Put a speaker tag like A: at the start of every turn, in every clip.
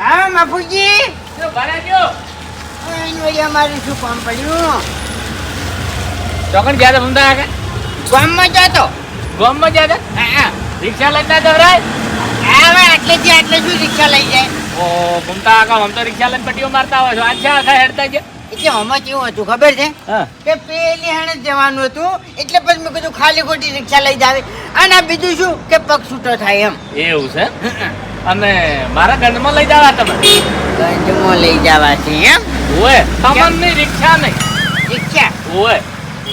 A: હા બાપુજી અમારું શું કામ પડ્યું?
B: ચોકન ગયા તા ભૂમતા કાકા?
A: ગામમાં જતો
B: ગામમાં ગયા તા?
A: હા
B: રિક્ષા લેતા જવરાય?
A: હા હવે આટલેથી આટલે શું રિક્ષા લઈ જાય?
B: ઓ ભૂમતા કાકા હમ તો રિક્ષા લઈને પટ્ટીઓ મારતા હોય છો. આજ છે આખા હેડતા ગયા?
A: એટલે આમાં કેવું હતું ખબર છે? કે પેલી હાણે જવાનું હતું એટલે પછી મેં કીધું ખાલી ખોટી રિક્ષા લઈ જાવે. અને બીજું શું? કે પગ છૂટો થાય એમ.
B: એવું છે? અને મારા ગંડમાં લઈ જવા તમે?
A: ગંજમાં લઈ જવા છે એમ?
B: ઓયની રિક્ષા નહીં.
A: રિક્ષા?
B: ઓએ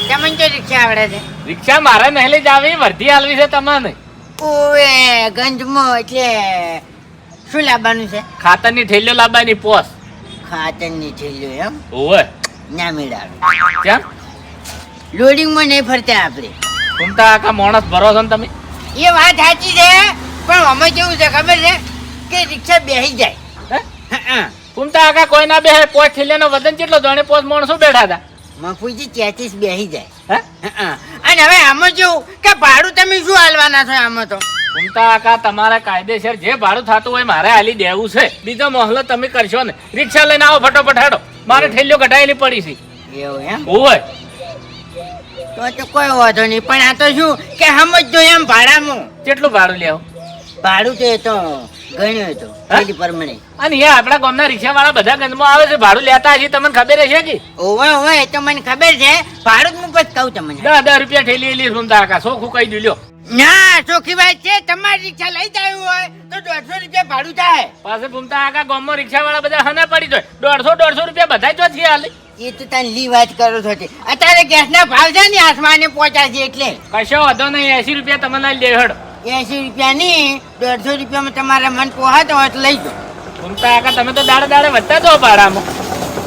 A: તમને તો રિક્ષા આવડે છે?
B: રિક્ષા મારે નહીં લઈ જાવી વર્ધી હાલવી છે તમને
A: ઓએ ગંજમાં એટલે શું લાવવાનું છે?
B: ખાતરની થેલીઓ લાવવાની પોસ.
A: ખાતરની થેલીઓ એમ?
B: ઓએ
A: ના મેળાવે.
B: કેમ
A: લોડિંગમાં નહીં ફરતા આપણે.
B: ભૂમતા આખા માણસ ભરો છો ને તમે?
A: એ વાત સાચી છે. પણ અમે કેવું છે ખબર છે? કે રિક્ષા બેસી જાય.
B: કુમતા કાકા કોઈ ના બે પોસ થેલીનો વજન કેટલો? જાણે પોચ માણસો બેઠા હતા.
A: મફુજી ચેતીસ બેસી જાય.
B: હે?
A: હા, અને હવે આમાં જેવું કે ભાડું તમે શું હાલવાના છો આમાં તો?
B: કુમતા આકા તમારા કાયદેસર જે ભાડું થતું હોય મારે હાલી દેવું છે. બીજો મોહલો તમે કરશો ને. રિક્ષા લઈને આવો ફટોફટ હાડો મારે થેલીઓ કઢાયેલી પડી છે.
A: એવું એમ?
B: હોય.
A: તો કોઈ વાંધો નહીં. પણ આ તો શું કે સમજજો એમ ભાડામાં.
B: કેટલું ભાડું લેવું?
A: ભાડું તો એ તો ગણ્યું હતું
B: હા?
A: પરમણે.
B: અને આપણા ગામના બધા ગંજમાં આવે છે ભાડું લેતા હજી તમને ખબર હશે કે?
A: ઓવે ઓવે એ તો મને ખબર છે. ભાડું હું પછી કહું તમને.
B: દસ દસ રૂપિયા ઠેલી એલી ભૂમતા કાકા સોખું કહી દીધો
A: ના ચોખ્ખી વાત છે તમારી રિક્ષા લઈ જાય હોય તો દોઢસો રૂપિયા ભાડું થાય.
B: પાસે ભૂમતા આખા ગામમાં રિક્ષા વાળા બધા હના પડી જાય. દોઢસો દોઢસો રૂપિયા બધા જ થી હાલે.
A: એ તો તને લી વાત કરો છો. અત્યારે ગેસના ભાવ છે ને આસમાને પહોંચ્યા છે એટલે.
B: કશો વધો નહીં એસી રૂપિયા તમને લઈ લે હેડો.
A: એસી રૂપિયાની દોઢસો રૂપિયામાં તમારે મન પોહાતો હોય તો લઈ જાઓ.
B: કાકા તમે તો દાડે દાડે વધતા જો ભાડામાં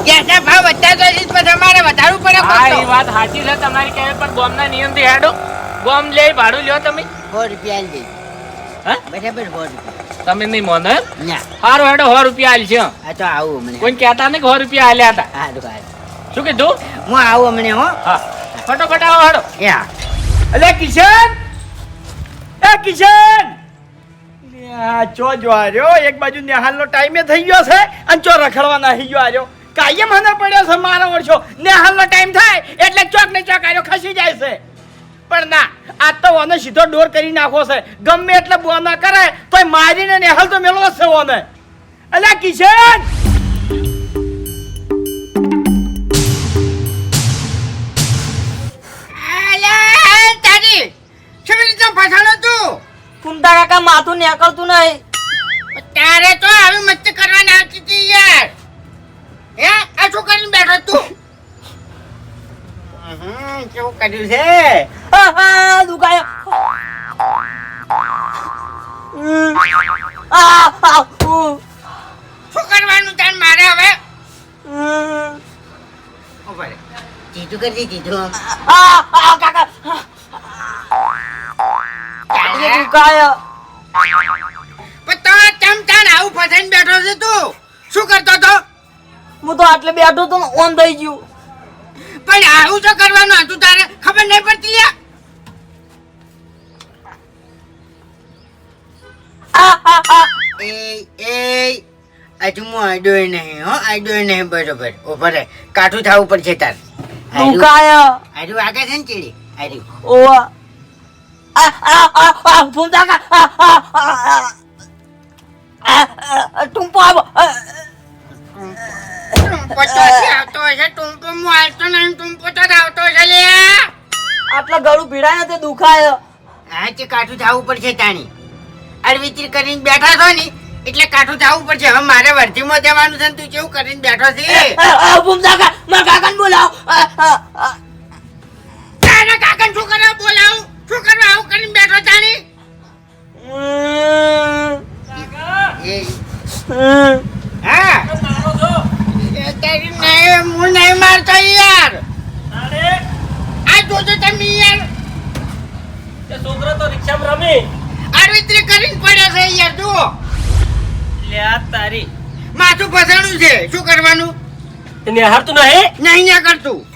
A: ગેસના ભાવ વધતા તો તમારે વધારવું પડે
B: હા એ વાત સાચી છે તમારી કહેવાય પણ ગામના નિયમથી હેડો. ગામ લે ભાડું લ્યો તમે.
A: સો રૂપિયા લઈ.
B: હા?
A: બરાબર સો રૂપિયા.
B: તમે નહીં મોનો?
A: ના.
B: સારું હેડો સો રૂપિયા હાલ છે
A: આ તો આવું હમણાં
B: કોઈ કહેતા નહીં સો રૂપિયા હાલ્યા હતા. શું કીધું?
A: હું આવું હમણાં હો.
B: હા. ફટોફટ આવો હેડો.
A: યા.
C: અલે કિશન! એ કિશન! ચો જો આર્યો એક બાજુ નેહાલનો ટાઈમે થઈ ગયો છે અને ચો રખડવા નાહી ગયો આર્યો. કાયમ હને પડ્યો છે મારો વર્ષો નેહાલનો ટાઈમ થાય એટલે ચોક ને ચોક આર્યો ખસી જાય છે. પણ ના, આ તો ઓને સીધો ડોર કરી નાખો છે. ગમે એટલે બોના કરે, તોય મારીને નેહાલ તો મેળવો છે ઓને. અલ્યા કિશન!
A: કેવી રીતે ફસાણો તું?
D: કુંતા કાકા માથું નીકળતું નહીં.
A: તારે તો આવી મસ્તી કરવાની આવતી હતી યાર. હે આ શું કરીને બેઠો તું? કેવું કર્યું છે?
D: ઉ,
A: શું કરવાનું તાર મારે હવે. જીતું કરજે
D: આ, કાકા. દુખાયો
A: પણ તો ચમ તાન આવું ફસાઈને બેઠો છે તું. શું કરતો તો
D: હું તો આટલે બેઠો તો ઓન થઈ ગયું.
A: પણ આવું તો કરવાનું હતું તારે ખબર નહીં પડતી લ્યા. એ એ હજુ હું આડ્યોય નહીં હો આડ્યોય નહીં બરોબર. ઊભા રહે. કાઠું થવું પડશે તાર. આર્યું
D: દુખાયો
A: આર્યું આગળ છે ને ચીડી? આર્યું
D: ઓવા આ, આ, આ, આ, કુંતા કાકા આ, આ, આ, આ. આ, આ, ટૂંપો આવો આ,
A: ટૂંપો આવતો હશે ટૂંપો હું આવતો તો આવતો હશે લે
D: આટલા ગળું ભીડાય ને
A: કરીને બેઠા છો ને એટલે કાઠું થવું પડશે હવે મારે વર્ધીમાં જવાનું છે ને તું કેવું કરીને બેઠો છે
D: બોલાવો.
A: તારા શું કરવા બોલાવું શું કરવા આવું કરીને બેઠો તાણી. હા. તારી નહીં હું નહીં મારતો યાર. આ જોજો તમે યાર.
C: છોકરો તો રિક્ષામાં રમે.
A: અડવિચીર કરીને પડ્યો છે યાર જુઓ.
C: લ્યા તારી.
A: માથું ફસાણું છે. શું કરવાનું?
C: નેહાર તું નહીં?
A: નહીં ના કરતું.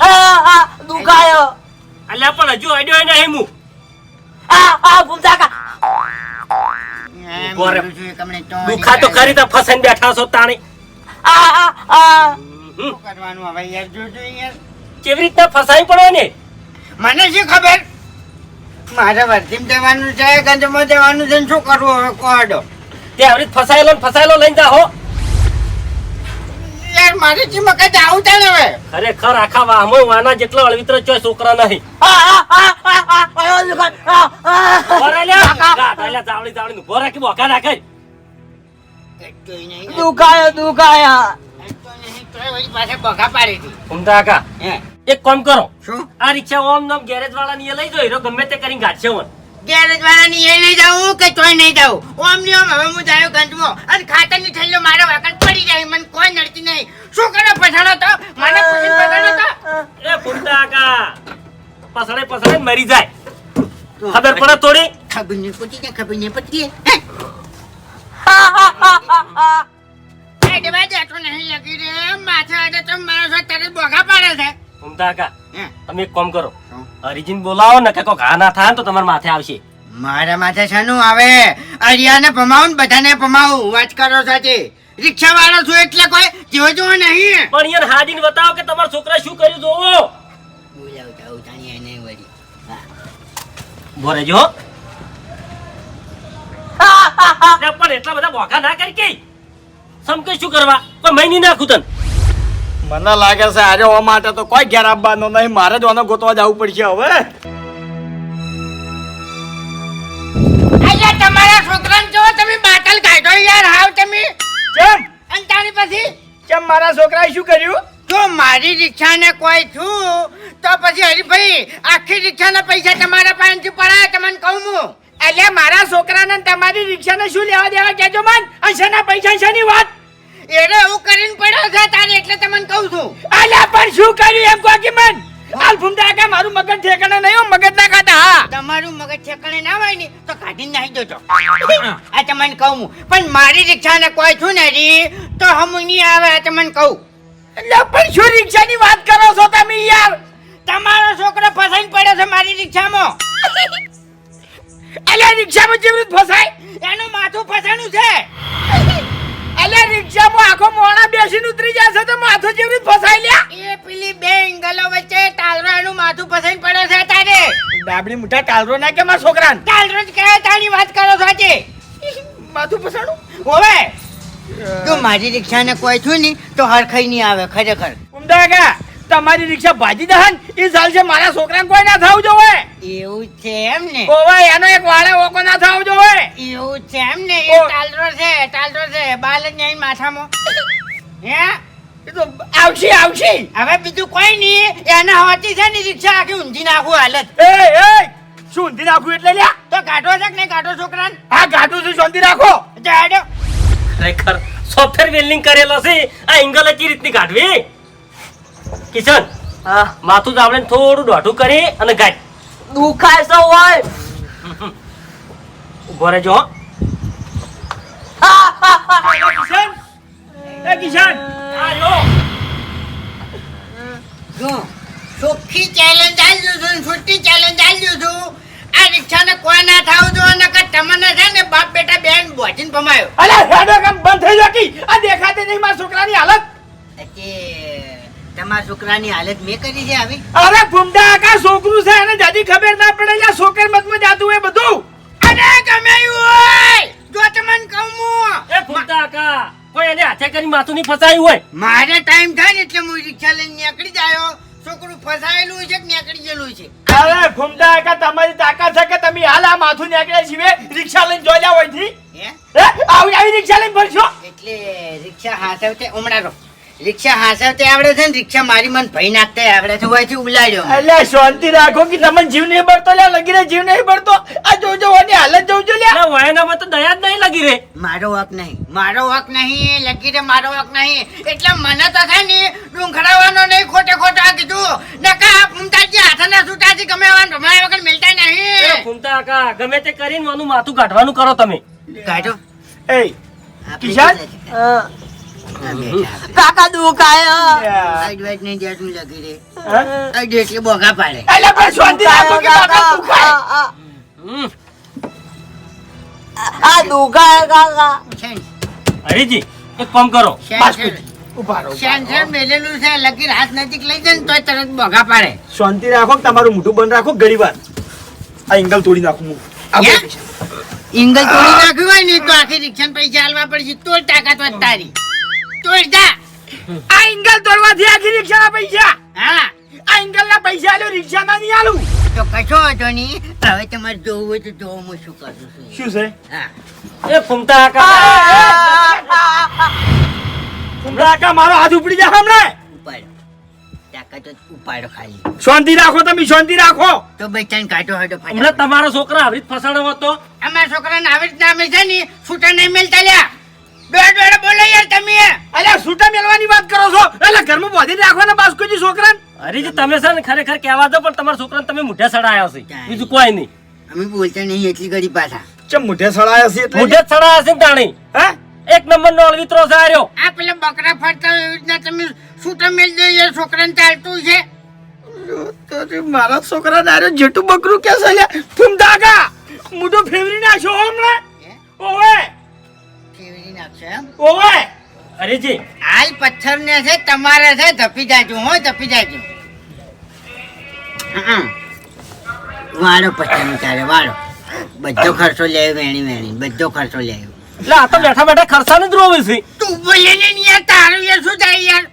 D: આ, આ, દુખાયો.
C: અલ્યા પણ હજુ આડ્યો નહીં હું
D: આ, આ, ભૂમતા કા
E: દુખા તો ખરી તો ફસાઈને બેઠા છો તાણી
D: આ આ આ
A: શું કરવાનું હવે યાર જોજો યાર
E: કેવી રીતના ફસાઈ પડો ને
A: મને શું ખબર મારે વર્ધીમ જવાનું છે ગંજમાં જવાનું છે ને શું કરવું હવે કોડો
E: તે આવી રીત ફસાયેલો ફસાયેલો લઈને જાઓ
A: યાર મારે જી મગજ આવું છે ને હવે.
E: ખરેખર આખા વાહમાં વાના જેટલો અળવિત્ર ચોય છોકરા નહીં.
D: આ આ આ આ આ આ દુકાન આ આ
E: બોરા લ્યા. ગાઢા લ્યા, જાવળી જાવળી નું. બોરા કે બોકા નાખે
A: એટલુંય નહીં
D: દુખાયો દુખાયો.
A: એટલું નહીં તોય વળી પાછા બગા પાડી હતી
E: ઉમદા કાકા
A: હે.
E: એક કામ કરો.
A: શું?
E: આ રિક્ષા ઓમ નામ ગેરેજ વાળા ની લઈ જો ગમે તે કરીને ગાઢશે
A: ગેરેજ વાળાની એ નહીં જાવું કે તોય નહીં જાઉં. ઓમની ઓમ હવે હું જાયો ગંજમાં અને ખાતરની થેલીઓ મારા વાકણ પડી જાય મને કોઈ નડતી નહીં. શું કરો પછાડો તો? મને પૂછીને પછાડો તો.
E: એ ફૂમતા કાકા પસડે પસડે મરી જાય. ખબર પડે થોડી?
A: ખબર નહીં પડતી ને ખબર નહીં
D: આ
A: એ. ડબ્બા જેઠું નહીં લગી રે માથે તો માણસો તરત બોગા પાડે છે.
E: ફૂમતા તમે એક કામ કરો? હરિજીન બોલાવો ને કે કોઈ ઘા ના થાય તો તમારા માથે આવશે.
A: મારા માથે શાનું આવે? અરિયાને પમાવું ને બધાને પમાવું વાત કરો સાથે. રિક્ષા વાળો છું એટલે કોઈ જેવો જેવો નહીં.
E: પણ યાર હાજીને બતાવો કે તમારા છોકરા શું કર્યું જોવો.
A: બોલાવતા ઉતાણી એને વળી.
E: બોરે જો. પણ એટલા બધા બોકા ના કરી કે. સમકે શું કરવા? કોઈ મહિની નાખું તને.
C: મને લાગે છે આજે હોવા માટે તો કોઈ ઘેર આવવાનો નહીં. મારે જ ઓને ગોતવા જવું પડશે હવે.
A: અલ્યા તમારા છોકરાને જો તમે બાટલ કાઢો યાર હાવ તમે.
C: કેમ?
A: અને તારી પછી?
C: કેમ મારા છોકરાએ શું કર્યું?
A: જો મારી રિક્ષાને કોઈ છું તો પછી હરીભાઈ આખી રિક્ષાના પૈસા તમારા પાસેથી પડાય તમને કહું હું.
C: એટલે મારા છોકરાને તમારી રિક્ષાને શું લેવા દેવા કેજો મન? અને શેના પૈસા શેની વાત?
A: એને એવું કરીને પડ્યો છે તારે એટલે તમને કહું છું.
C: અલ્યા પણ શું કર્યું એમ કે મન? હાલ ફૂમતા કે મારું મગજ ઠેકાણે નહીં હોય મગજ ના ખાતા હા.
A: તમારું મગજ ઠેકાણે ના હોય ને તો કાઢી નાખી દેજો. આ તમને કહું હું. પણ મારી રિક્ષાને કોઈ છું ને રી તો હમ નહીં આવે આ તમને કહું.
C: એટલે પણ શું રિક્ષાની વાત કરો છો તમે યાર?
A: તમારો છોકરો ફસાઈને પડ્યો છે મારી રિક્ષામાં.
C: એટલે રિક્ષામાં જેવી ફસાય?
A: એનું માથું ફસાણું છે.
C: અલ્યા રિક્ષામાં આખો મોણા બેસીને ઉતરી જશે તો માથું જેવી ફસાઈ લ્યા?
A: એ પેલી બે એંગલો વચ્ચે ટાલરો એનું માથું ફસાઈને પડે છે તારે.
C: ડાબડી મુઠા ટાલરો ના કે માર છોકરાને?
A: ટાલરો જ કહે તારી વાત કરો છો આજે
C: માથું ફસાણું?
A: હોવે. તું મારી રિક્ષાને કોઈ છું ને તો હરખાઈ નહીં આવે ખરેખર.
C: ઉમદા કાકા તમારી રિક્ષા ભાજી દહન એ છે મારા છોકરાને કોઈ ના થવું જોવે.
A: એવું છે એમ ને.
C: ઓવે એનો એક વાળે ઓકો ના થવું જોવે.
A: એવું છે એમ ને એ ટાલરો છે ટાલરો છે બાલ જ નહીં માથામાં. હે?
C: એ તો આવશે આવશે.
A: હવે બીજું કોઈ નહીં એના હોતી છે ને રિક્ષા આખી ઊંધી નાખું હાલત.
C: એ એ શું ઊંધી નાખું એટલે લ્યા?
A: તો કાઢો છે કે નહીં કાઢો છોકરાને?
C: હા ગાઢું છું શાંતિ રાખો.
A: જાડો.
E: ખરેખર સોફ્ટવેર વેલ્ડિંગ કરેલો છે. આ એંગલ કઈ રીતની કાઢવી કિશન
D: હા.
E: માથું આપણે થોડું દોઢું કરી અને ગાય.
D: દુખાય છે હોય
E: ઊભો રહેજો
C: કિશન એ કિશન.
E: આ લો.
A: જો ચોખ્ખી ચેલેન્જ આલ્યું છું ને છૂટી ચેલેન્જ આલ્યું છું આ રિક્ષાને કોઈ ના થાવ જો નકર તમને છે ને બાપ બેટા બેન બોચીને પમાયો
C: અલે હેડો કામ બંધ થઈ જકી આ દેખાતી નહીં મારા છોકરાની હાલત.
A: કે તમારા છોકરાની હાલત મેં કરી છે આવી?
C: અરે ફૂમતા આકા છોકરું છે એને જદી ખબર ના પડે લ્યા છોકર મતમાં જાતું હોય બધું.
A: અરે ગમે હોય જો તમને કહું હું.
E: એ ફૂમતા કાકા કોઈ એને હાથે કરી માથું ની ફસાયું હોય?
A: મારે ટાઈમ થાય ને એટલે હું રિક્ષા લઈને નીકળી જાયો. છોકરું ફસાયેલું છે કે નીકળી ગયેલું છે?
C: અરે ફૂમતા આકા તમારી તાકાત છે કે તમે હાલ આ માથું નીકળ્યા સિવે રિક્ષા લઈને જોઈ જાવ અહીંથી.
A: હે?
C: આવી આવી રિક્ષા લઈને ભરશો
A: એટલે રિક્ષા હાસવતે ઉમડારો રિક્ષા હાસવતે આવડે છે ને રિક્ષા મારી મન ભઈ નાખતા આવડે છે હોયથી ઉલાડ્યો
C: એટલે શાંતિ રાખો કે તમને જીવ નહીં બળતો લે લગી રે જીવ નહીં બળતો. આ જોજો વાની હાલત જોજો લે
E: ના વયનામાં તો દયા જ નહીં લગી રે.
A: મારો હક નહીં મારો હક નહીં લગી રે મારો હક નહીં. એટલે મને તો છે ને ડુંખડાવાનો નહીં ખોટે ખોટા આ કીધું. નકા આ ફૂમતાજી હાથના સુતાથી ગમે એવા રમાય વગર મિલતા
E: એ
A: નહીં
E: ફૂમતા કા ગમે તે કરીને આનું માથું કાઢવાનું કરો તમે.
A: કાઢો.
C: એ કિશન?
D: કાકા દુખાય.
A: સાઈડની ડેટનું લખી
C: દે?
A: સાઈડ એટલે બોગા પાડે.
C: એટલે પણ શાંતિ રાખો કે કાકા
E: દુખાય.
D: આ દુખાય કાકા.
E: હરીજી એક કામ કરો.
A: શેન
C: બાસ્કુજી ઊભા રહો
A: શેન શેન મેલેલું છે લગીર હાથ નજીક લઈ જાય ને તોય તરત બોગા પાડે.
C: શાંતિ રાખો તમારું મોઢું બંધ રાખો ઘડી વાર. આ એંગલ તોડી નાખું હું.
A: તોડી નાખ્યું હોય ને તો આખી રિક્ષા પૈસા હાલવા પડશે. તોડ તાકાત હોય તારી તોડ જા
C: આ એંગલ તોડવાથી આખી રિક્ષાના પૈસા.
A: હા.
C: આ એંગલના પૈસા આલ્યો રિક્ષાના નહીં આલું.
A: તો કશો હતો નહીં. હવે તમારે જોવું હોય તો જોવો હું શું કરું છું.
C: શું છે?
A: હા.
E: એ ફૂમતા કાકા
C: કાકા મારો હાથ ઉપડી જાય હમણાં.
A: તાકાત ઉપાડો ખાલી.
C: શાંતિ રાખો તમે શાંતિ રાખો.
A: તો બચ્ચાને કાઢો હોય તો
E: હમણાં તમારો છોકરા આવી ફસાણો હતો
A: અમારા છોકરાને આવી જ અમે છે ને છૂટા નહીં મેલતા લ્યા દોડ દોડ બોલો યાર તમે
C: અલ્યા છૂટા મેલવાની વાત કરો છો? એટલે ઘરમાં બોધીને રાખવાના બાસ્કોજી છોકરાને?
E: હરીજી તમે છે ને ખરેખર કહેવા દો પણ તમારા છોકરાને તમે મુઠ્યા સડાયા છે. બીજું કોઈ નહીં.
A: અમે બોલતા નહીં એટલી ઘડી પાછા.
C: ચમ મુઠે સડાયા છે એટલે?
E: મુઠે સડાયા છે તાણી.
C: હે?
E: એક નંબર નો અળવિત્રો છે
A: આ પેલા બકરા ફરતા હોય એવી રીતના તમે છૂટા મેલ દો યાર છોકરાને ચાલતું છે?
C: મારા છોકરા દારે જેટું બકરું કે છે લ્યા ફૂમતા કા મોઢું ફેવરી નાખ્યો હમણાં? ઓવે.
A: નાખશે એમ?
C: ઓવે.
E: હરીજી
A: આલ પથ્થર ને છે તમારે છે ધપી જાજો હો ધપી જાજો. વાળો પથ્થરનું તારે વાળો. બધો ખર્ચો લે વેણી વેણી બધો ખર્ચો લે.
E: એટલે આ તો બેઠા બેઠા ખર્ચાને જ રોવે છે.
A: તું બોલે ને નહીં યાર તારું યાર શું થાય યાર?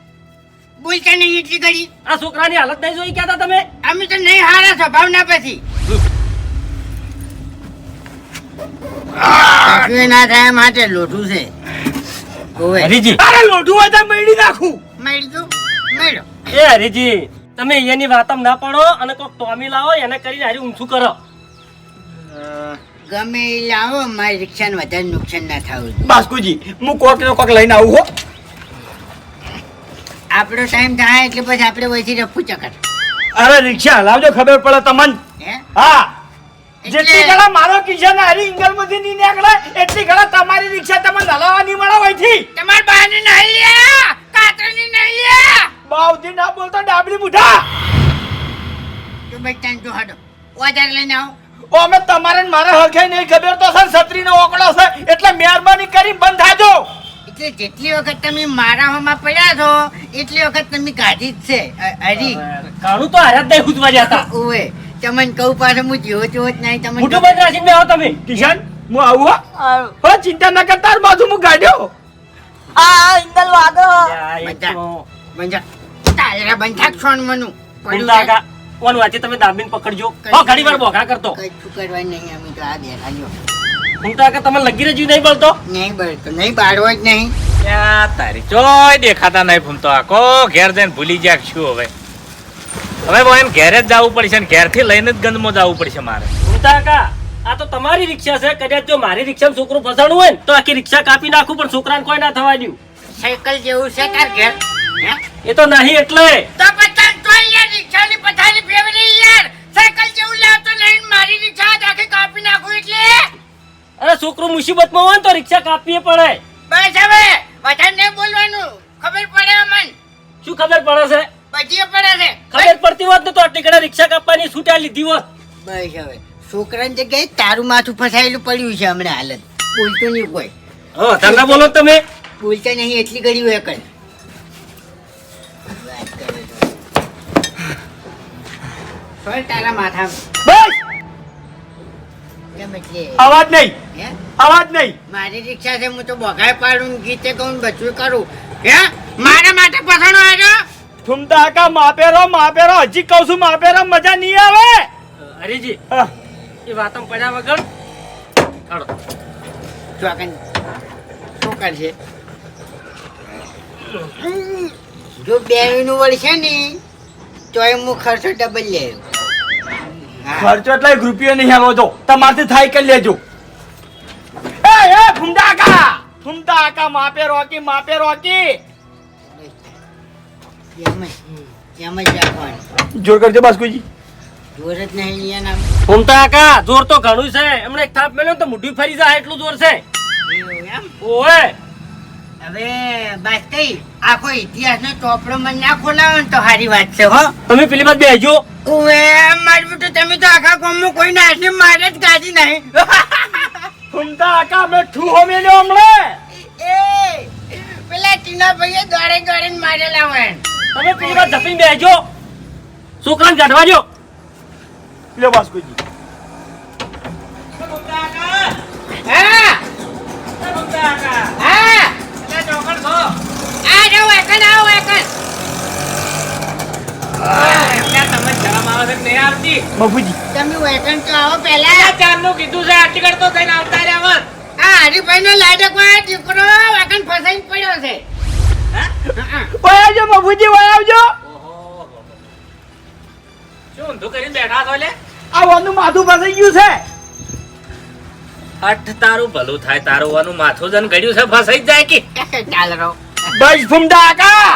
A: બોલતા નહીં એટલી ઘડી.
E: આ છોકરાની હાલત નહીં જોઈ કહેતા તમે?
A: અમે તો નહીં હારા સ્વભાવ ના પછી ના થાય માટે લોટું છે.
E: હરીજી.
C: અરે લોઢું હોય તો મેળી નાખું.
A: મળી. ગયું મળ્યો
E: એ હરીજી તમે અહીંયાની વાતમ ના પડો અને કોક ટોમી લાવો એને કરીને હારી ઊંચું કરો.
A: ગમે એ લાવો મારી રિક્ષાને વધારે નુકસાન ના થવું.
C: બાસ્કુજી હું કોક ને કોક લઈને આવું હો.
A: આપણો ટાઈમ થાય એટલે પછી આપણે વહીથી રફું ચકર.
C: અરે રિક્ષા લાવજો ખબર પડે તમને.
A: હા.
C: જેટલી ઘણા મારો કિશન હારી ઇંગલમાંથી ની નીકળે એટલી ઘણા તમારી રિક્ષા તમને હલાવવા નહીં મળે હોયથી
A: તમાર બાની નહીં લે કાતરની નહીં લે
C: બાવથી ના બોલતો ડાબલી મુઠા
A: તો ટાઈમ જો હડો ઓજાર લઈને આવો.
C: ઓ અમે તમારે મારા મારે હરખાઈ નહીં ખબર તો સર છત્રીનો ઓકળો છે એટલે મહેરબાની કરી બંધ થાજો.
A: એટલે જેટલી વખત તમે મારા હોમાં પડ્યા છો એટલી વખત તમે કાઢી જ છે હરી.
E: કાળું તો હાર્યા જ નહીં જતા
A: ઓવે તમને કહું પાછો હું જેવો જેવો જ નહીં તમે
E: મોટું બંધ રાખીને બેહો તમે.
C: કિશન હું આવું હો. હો ચિંતા ના કરતા બાજુ હું ગાડ્યો.
D: આ ઇંગલ વાગો
A: બંજા તારા બંધાક છોડ મનું?
E: કા ઓન વાંચે તમે દાબીન પકડજો. હો ઘડી વાર બોઘા કરતો.
A: કઈ કરવા નહીં અમે તો આ બેઠા જો
E: તો કા તમે લગી રહ્યું નહીં બોલતો?
A: નહીં બોલતો નહીં બાળવો જ નહીં.
B: તારી ચોય દેખાતા નહીં ભૂમતો આખો ઘેર જઈને ભૂલી ગયા શું હવે. હવે એમ ઘેરે જ જવું પડશે ને ઘેરથી લઈને જ ગંદમાં જવું પડશે મારે.
E: કા આ તો તમારી રિક્ષા છે. કદાચ જો મારી રિક્ષામાં છોકરું ફસાણું હોય ને તો આખી રિક્ષા કાપી નાખું પણ છોકરાને કોઈ ના થવા દઉં.
A: સાયકલ જેવું છે તાર ઘેર?
E: એ તો નહીં એટલે.
A: તો પતંગ તો યાર રિક્ષાની પથારી ફેવરી યાર. સાયકલ જેવું લાવતો નહીં મારી રિક્ષા જ આખી કાપી નાખું એટલે.
E: અરે છોકરું મુસીબતમાં હોય ને તો રિક્ષા કાપીએ પડે.
A: બસ હવે વધારે નહીં બોલવાનું. ખબર પડે અમન.
E: શું ખબર પડે છે?
A: બચીએ પડે છે.
E: ખબર પડતી હોત ને તો આટલી રિક્ષા કાપવાની છૂટા લીધી હોત.
A: બસ હવે છોકરાની જગ્યાએ તારું માથું ફસાયેલું પડ્યું છે હમણાં હાલત. બોલતો નહીં કોઈ.
E: હા ધંધા બોલો તમે.
A: બોલતા નહીં એટલી ઘડી હોય કઈ સોળ તારા માથા
C: બસ! અવાજ નહીં. અવાજ નહીં.
A: મારી રિક્ષા છે હું તો બગાય પાડું ને ગીતે કહું ને કરું. હે? મારા માટે પસંદ આવ્યો
C: ઠુમતા કા માપેરો માપેરો હજી કહું છું માપેરો મજા નહીં આવે.
E: હરીજી એ વાતમ પડ્યા વગર હાલો.
A: ચોકન શું કરશે? જો બે નું વળશે ને તોય હું ખર્ચો ડબલ લે.
C: ખર્ચો એટલે એક રૂપિયો નહીં આવો તો તમારથી થાય કરી લેજો. એ એ ફૂમતા કા ફૂમતા કા માપે રોકી માપે રોકી જોર કરજો બાસ્કુજી.
A: જોર જ નહીં
E: ફૂમતા કાકા જોર તો ઘણું છે. હમણાં એક થાપ મેલ્યો તો મુઢી ફરી જાય એટલું જોર છે. ઓએ
A: હવે બસ કઈ આખો ઇતિહાસ નો ચોપડો મને ના ખોલાવો ને તો સારી વાત છે હો.
E: તમે પેલી બાદ બેસજો.
A: ઓવે મારી તો તમે તો આખા ગામમાં કોઈ નાશને મારે જ કાઢી નહીં.
C: ઘૂમતા આકા અમે ઠૂહો મેલ્યો હમણે.
A: એ પેલા ટીના ભાઈએ દોડે દોડીને મારેલા હોય.
E: તમે પેલી વાર જપીને બેસજો છોકરાને કાઢવા દો
C: લ્યો બાસ્કુજી
A: હા? હા? આ જો વેકન આવો વેકન
C: બાપુજી
A: તમે વેકન તો આવો પહેલા. આ હરીભાઈ નો લાડક વાળો દીકરો વેકન ફસાઈને પડ્યો છે. હા,
C: વય આવજો બાપુજી વય આવજો.
B: શું ઊંધું કરીને બેઠા છો લે?
C: આ વાનું માથું ફસાઈ ગયું છે.
B: અઠ તારું ભલું થાય તારું વાનું માથું જન ગળ્યું છે ફસાઈ જાય કે.
A: ચાલ રહો.
C: બસ ફૂમડા કા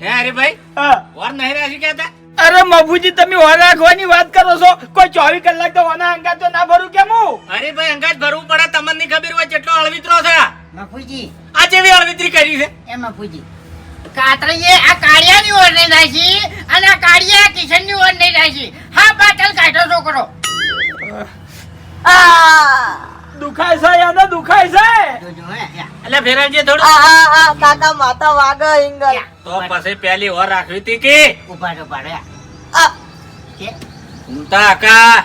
B: હે હરીભાઈ
C: ભાઈ
B: વર નહીં રાશી કહેતા?
C: અરે મફુજી તમે ઓન રાખવાની વાત કરો છો? કોઈ ચોવીસ કલાક તો ઓના અંગાત તો ના ભરું કેમ હું?
B: અરે ભાઈ અંગાત ભરવું પડે તમને નહીં ખબર હોય કેટલો અળવિતરો છે?
A: મફુજી.
B: આ જેવી અળવિતરી કરી છે.
A: એ મફુજી કાતરીએ આ કાળિયાની ઓર નહીં રાખી અને આ કાળિયા કિશનની ઓર નહીં રાખી હા પાટલ કાઢો છોકરો.
D: આ
C: દુખાય છે યાદ દુખાય છે?
A: જોજો હે યા,
B: એટલે ફેરવજે થોડું.
D: હા હા હા કાકા માતા વાગે
A: ઇંગલ
B: તો પછી પેલી ઓર રાખવી હતી કે?
A: ઊભા રહો, પાડે
D: આ.
A: કે?
B: ઉમતા
A: કા.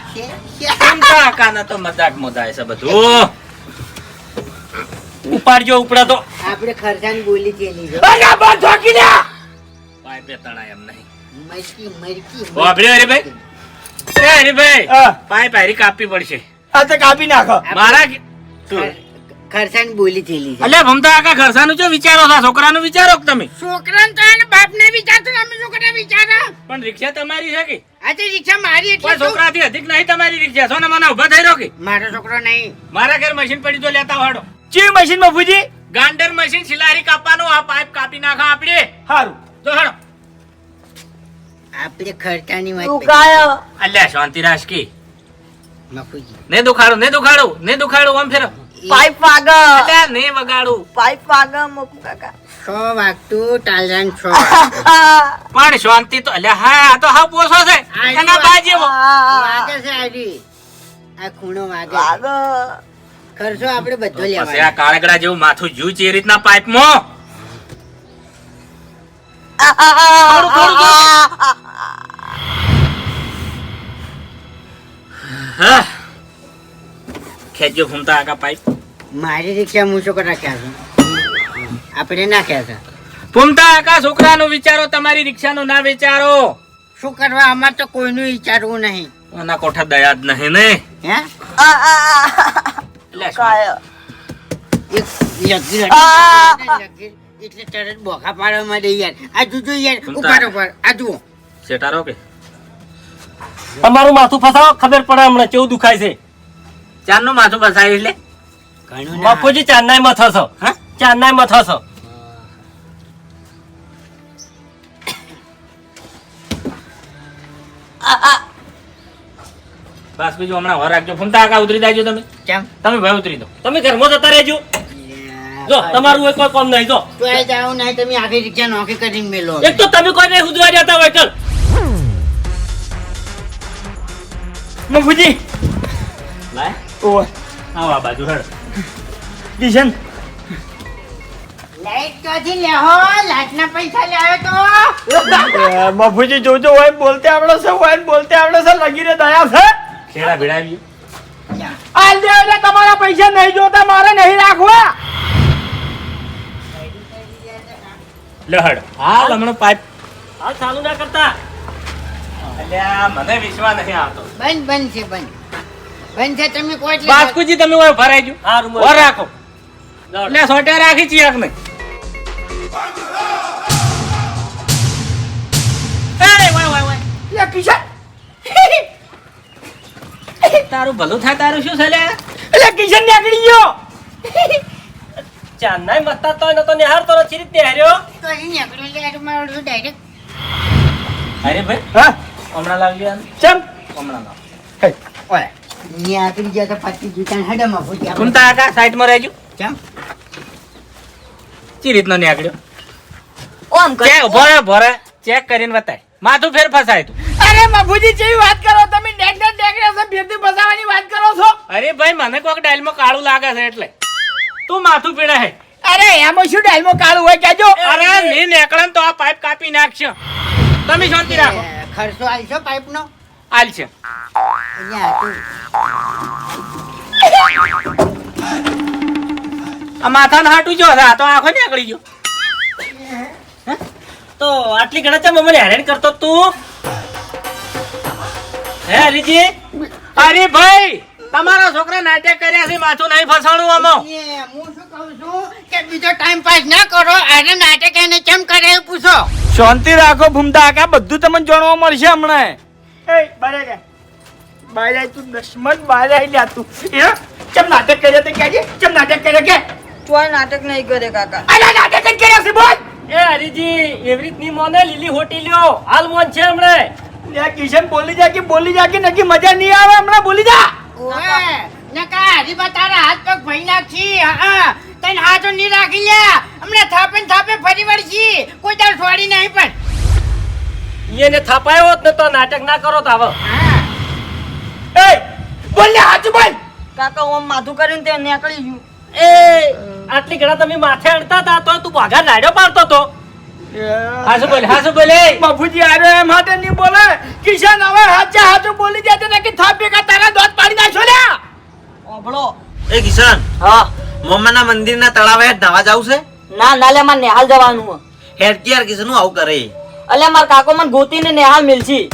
B: ઉમતા આકા ના તો મજાક મોદાય છે બધું.
E: ઉપાડજો ઉપડા તો.
A: આપણે ખર્ચાની બોલી ચેલી લીધો.
C: અરે બા ઠોકી દે
B: બે તણા એમ નહીં.
A: મરકી મરકી
B: વાપર્યો અરે ભાઈ. અરે
C: ભાઈ.
B: પાઇપ હારી કાપવી પડશે.
C: આ તો કાપી નાખો.
B: મારા કે- તું.
A: ખર- ખર્ચાની બોલી ચેલી છે.
B: અલ્યા ભમતા આકા ખર્ચાનું જો વિચારો છો? છોકરાનું વિચારો કે તમે?
A: છોકરાને તો એને બાપને વિચારતો અમે છોકરા વિચારા.
B: પણ રિક્ષા તમારી છે કે?
A: આ તો રિક્ષા મારી એટલે તો
B: છોકરાથી અધિક નહીં તમારી રિક્ષા. છો ને મને ઊભા થઈ રહ્યો કે?
A: મારો છોકરો નહીં.
B: મારા ઘર મશીન પડી તો લેતા વાળો.
C: ચી મશીન મફુજી
B: ગાંડર મશીન સિલારી કાપવાનું આ પાઇપ કાપી નાખા આપણે.
C: સારું
B: જો હાડો
A: આપણે ખર્ચાની વાત
D: દુખાયો
B: અલ્યા શાંતિ રાજકી
A: મફુજી.
B: ને દુખાડું ને દુખાડું ને દુખાડું આમ ફેરો.
D: પાઇપ વાગે.
B: અલ્યા ને વગાડું.
D: પાઇપ વાગે મોકુ કાકા.
A: વાગતું છ
B: પણ શાંતિ તો અલ્યા હા આ તો હા પોસો છે. એના બા જેવો
A: વાગે છે આજી આ ખૂણો વાગે.
D: વાગે.
A: ખર્ચો આપણે બધો
B: પછી આ કાળગડા જેવું માથું જ્યુ છે એ રીતના પાઇપમાં. થોડું, થોડું, હા. ખેંચજો ફૂમતા આખા પાઇપ.
A: મારી રિક્ષા હું છોકરા રાખ્યા છે? આપણે નાખ્યા છે?
B: ફૂમતા આકા છોકરાનું વિચારો તમારી રિક્ષાનો ના વિચારો.
A: શું કરવા? અમાર તો કોઈનું વિચારવું નહીં.
B: આના કોઠા દયા જ નહીં ને?
A: હે?
D: આ આ
B: એટલે
D: કાયો.
A: એક લગીર
D: આ.
A: લગીર એટલે તરત બોખા પાડવા માંડે યાર. આ જોજો યાર ઉપર ઉપર આ જુઓ.
B: શેટારો કે?
E: તમારું માથું ફસાવો ખબર પડે હમણાં કેવું દુખાય છે.
B: ચારનું માથું બસાવી એટલે?
E: બાપુજી ચાંદનાય મથો છો.
B: હા?
E: ચાંદનાય મથો છો.
B: બસ બીજું હમણાં વર રાખજો. ફૂમતા આકા ઉતરી જાજો તમે?
A: કેમ?
B: તમે ભાઈ ઉતરી દો.
E: તમે ઘરમાં જતા રહેજો. જો તમારું એક કોઈ કામ નહીં જો.
A: તો એ જાવ નહીં તમે આખી રિક્ષા નોખી કરીને મેલો.
E: એક તો તમે કોઈ નહીં ઉદવા જતા હોય કલ
C: મફુજી ઓય
B: આવો આ બાજુ હેડ.
C: કિશન.
A: લાઈટ ક્યાંથી લેહો લાઈટના પૈસા લેવો તો.
C: મફુજી જોજો હોય બોલતે આવડે છે હોય બોલતે આવડે છે લગીને દયા છે.
B: ખેડા ભીડાવી
C: આ દે એટલે તમારા પૈસા નહીં જોતા મારે નહીં રાખવા.
B: લહડ હડ. હાલ હમણાં પાઇપ.
E: હાલ ચાલુ ના કરતા.
B: એટલે મને વિશ્વાસ નહીં આવતો.
A: બંધ બંધ છે બંધ. બંધ તમે કોઈ એટલે
B: બાસ્કુજી તમે ઓય ભરાઈ જો
E: હારું,
B: ઓર રાખો. એટલે સોટા રાખી ચિયાક નહીં. એ વાય વાય વાય
C: લે કિશન
B: તારું ભલું થાય તારું શું છે લે?
C: એટલે કિશન નીકળી ગયો.
E: ચાંદનાય મસ્તા તો એનો તો નિહાળતો નથી રીત નિહાળ્યો
A: તો અહીં નીકળ્યું હર્યો આ મારું તો
B: અરે ભાઈ
C: હા?
B: હમણાં લાવજો યાર
C: ચમ.
B: હમણાં લાવ
C: હે,
A: ઓય નીકળી ગયા તો પતી ગયું. હડે મફુજી આપણે.
B: ફૂમતા આકા સાઈડમાં રહેજો.
A: કેમ?
B: ચી રીતનો નીકળ્યો
D: ઓમ
B: ચેક ઊભો રહે ચેક કરીને બતાય. માથું ફેર ફસાય તું.
C: અરે મફુજી જેવી વાત કરો તમે ફેરથી ફસાવાની વાત કરો છો?
B: અરે ભાઈ મને કોક ડાયલમાં કાળું લાગે છે એટલે. તું માથું પીડે હે.
C: અરે એમાં શું ડાયમો કાળું હોય કેજો
B: અરે ની નીકળે ને તો આ પાઇપ કાપી નાખશે. તમે શાંતિ રાખો.
A: ખર્ચો ખર્ચો પાઇપ પાઇપનો?
B: હાલ છે
A: અહીંયા હતું.
B: આ હાટું જો છે આ તો આંખો નીકળી ગયો.
E: તો આટલી ઘણા ચમ મને હેરાન કરતો તું? હે હરીજી?
B: અરે ભાઈ તમારા છોકરા નાટક કર્યા છે માથું નહીં ફસાણું આમાં.
A: હું શું કહું છું કે બીજો ટાઈમ પાસ ના કરો આને નાટક એને કેમ કરે પૂછો.
C: શાંતિ રાખો ભૂમતા આકા બધું તમને જાણવા મળશે હમણાં. એ બારે જા બારે તું દશમન બારે આવી લ્યા તું. એ ચમ નાટક કર્યા તે કહેજે ચમ નાટક કર્યા કે?
D: ચોય નાટક નહીં કરે કાકા.
C: અલા નાટક જ કર્યા છે બોલ
E: એ હરીજી એવી રીતની મોને લીલી હોટી લ્યો. હાલ મોન છે હમણે.
C: લે કિશન બોલી જા કે બોલી જા કે નકી મજા નહીં આવે હમણાં બોલી જા!
A: ઓએ નકા હરીબા તારા હાથ પગ ભઈ નાખી. હા તને હાથો નહીં રાખી લે. હમણાં થાપે થાપે ફરી વળશી. કોઈ તાર છોડી નહીં પણ.
E: એને થાપાયો હોત ને તો નાટક ના કરો તો આવો.
A: હા.
C: એ બોલ હાચું બોલ.
D: કાકા ઓમ માથું કરીને તે નીકળી ગયું.
E: એ આટલી ઘણા તમે માથે અડતા હતા તો તું ભાગા નાડ્યો પાડતો તો.
B: હાજુ બોલે હાજુ બોલે.
C: બાપુજી આરે એમ હાથે નહીં બોલે. કિશન હવે હાજે હાજુ બોલી જાય તને કે થાપે કા તારા દોત પાડી નાખશો લે
D: ઓબળો
F: એ કિશન
D: હા.
F: મમ્માના મંદિરના તળાવે નાવા જાવ છે?
D: ના ના લે મારે નેહાલ જવાનું હે.
F: હેડકી યાર કિશન આવું કરે.
D: અલ્યા માર કાકો મને ગોતીને નેહાલ મિલશી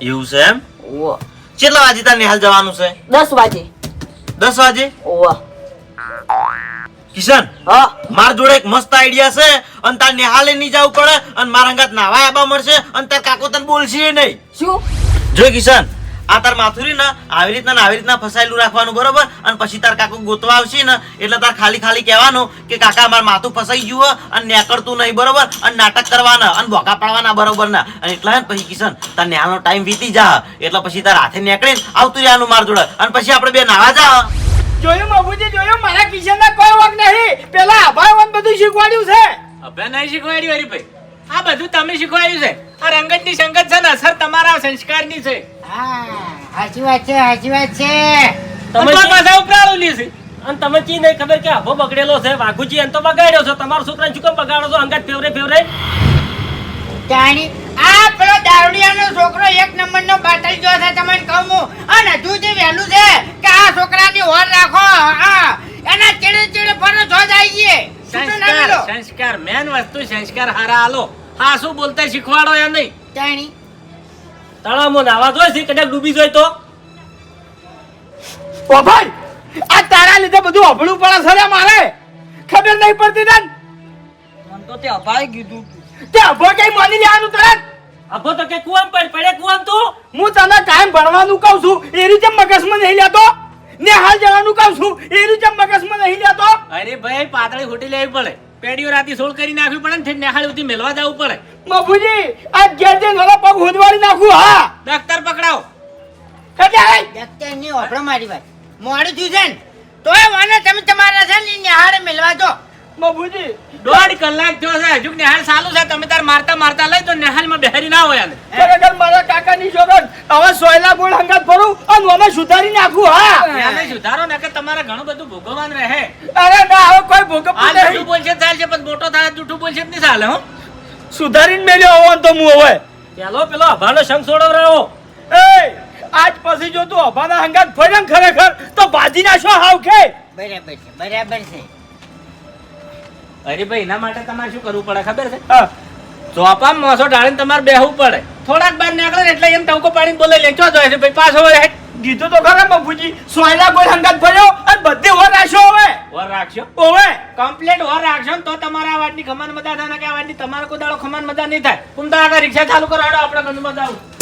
F: એવું છે એમ?
D: ઓવા
F: કેટલા વાગે તાર નેહાલ જવાનું છે?
D: 10 વાગે.
F: દસ વાગે?
D: ઓ
F: કિશન
D: હા.
F: માર જોડે એક મસ્ત આઈડિયા છે. અને તાર નિહાલે નહીં જવું પડે અને મારા અંગાત નાવા આબા મળશે અને તાર કાકો તને બોલશે નહીં.
D: શું?
F: જો કિશન. આ તાર માથુરી ને આવી રીતના ને આવી રીતના ફસાયેલું રાખવાનું બરોબર? અને પછી તાર કાકું ગોતવા આવશે ને એટલે તાર ખાલી ખાલી કહેવાનું કે કાકા મારું માથું ફસાઈ ગયું અને નેકળતું નહીં બરોબર? અને નાટક કરવાના અને ભોકા પાડવાના બરોબર ના? અને એટલા પછી કિશન તાર ન્યાનો ટાઈમ વીતી જા એટલે પછી તાર હાથે નીકળીને આવતું રહેવાનું માર જોડે. અને પછી આપણે બે નાવા જા
C: જોયું બાબુજી જોયું? મારા કિશન કોઈ વક નહીં. પેલા આભાર વન બધું શીખવાડ્યું છે.
B: અભ્યાસ નહીં શીખવાડ્યું હરીભાઈ આ બધું તમે શીખવાયું છે. આ રંગતની સંગત છે ને અસર તમારા સંસ્કારની છે.
A: હા વાત છે સાચી વાત છે.
E: તમે
B: પાછા ઉપરાળું લી છે?
E: અને તમે ચી નહીં ખબર કે આભો બગડેલો છે વાઘુજી એમ તો બગાડ્યો છે. તમારો છોકરાને શું કેમ બગાડો છો? અંગત ફેવરે ફેવરે?
A: જાણી આ પેલો દારૂડિયાનો છોકરો એક નંબરનો બાટલ જો છે તમને કહું હું. અને હજુ જે વહેલું છે કે આ છોકરાની ઓર રાખો હા. એના ચેડે ચેડે ફરો જો જાય ગયે ના
B: સંસ્કાર સંસ્કાર મેન વસ્તુ સંસ્કાર હારા આલો હા શું બોલતા શીખવાડો એ નહીં.
A: જાણી
E: તળાવમાં નાવા જોઈએ છે કદાચ ડૂબી જાય તો?
C: ઓ ભાઈ આ તારા લીધે બધું અભળું પડે છે રે મારે. ખબર નહીં પડતી તન?
D: મન તો તે અભાઈ કીધું.
C: તે અભો કઈ માની લેવાનું તરત?
E: અભો તો કે કુવામ પડ પડે કુવામ તું?
C: હું તને કાયમ ભણવાનું કહું છું એ રીતે મગજમાં નહીં લેતો? ને હાલ જવાનું કહું છું એ રીતે મગજમાં નહીં લેતો?
B: અરે ભાઈ પાતળી ખોટી લેવી પડે. પેડીઓ રાતી સોળ કરી નાખવી પડે ને નેહાળી સુધી મેલવા જવું પડે.
C: બાપુજી આ ઘેર જઈને મારા પગ હોદવાડી નાખું હા.
B: ડોક્ટર પકડાવો.
A: ડોક્ટરની ઓફરો મારી ભાઈ મોડું થયું છે ને? તોય મને તમે તમારા છે ને નિહાળે મેલવા દો
C: બાપુજી
B: દોઢ કલાક થયો છે. હજુ નેહાલ ચાલુ છે. તમે તાર મારતા મારતા લઈ તો નેહાલમાં બેહારી ના હોય આને.
C: ખરેખર મારા કાકાની જોગન હવે સોયલા ગોળ હંગાત ફરું અને મને સુધારી નાખું હા?
B: આને સુધારો ને કે તમારે ઘણું બધું ભોગવવાનું રહે.
C: અરે ના હવે કોઈ
B: આ જૂઠું બોલશે તો ચાલશે પણ મોટો થાય જૂઠું બોલશે નહીં ચાલે હો.
C: સુધારીને મેલ્યો હોવાન તો હું હવે.
E: પેલો પેલો અભાનો શંખ છોડો રહ્યો
C: એ આજ પછી જો તું અભાના હંગાત ફર્યો ખરેખર તો ભાજી નાશો હાવ કે?
A: બરાબર છે બરાબર છે.
B: અરે ભાઈ એના માટે તમારે શું કરવું પડે? ખબર છે. ચોપા મોસો ઢાળીને તમારે બેહવું પડે. થોડાક બાર નીકળે એટલે એમ ટવકો પાડીને બોલે લે ચો જોઈએ ભાઈ? પાછો.
C: કીધું તો ખરા બાપુજી. સોયલા કોઈ હંગાત ફર્યો અને બધી ઓર રાખશો હવે.
B: ઓર રાખશો
C: ઓવે.
B: કમ્પ્લેટ ઓર રાખશો તો તમારા આ વાતની ખમાન મજા થાય ને કે આ વાતની તમારે કોઈ દાડો ખમાન મજા નહીં થાય. ઉમદા આગળ રિક્ષા ચાલુ કરો આપણે ગંધ મજા આવું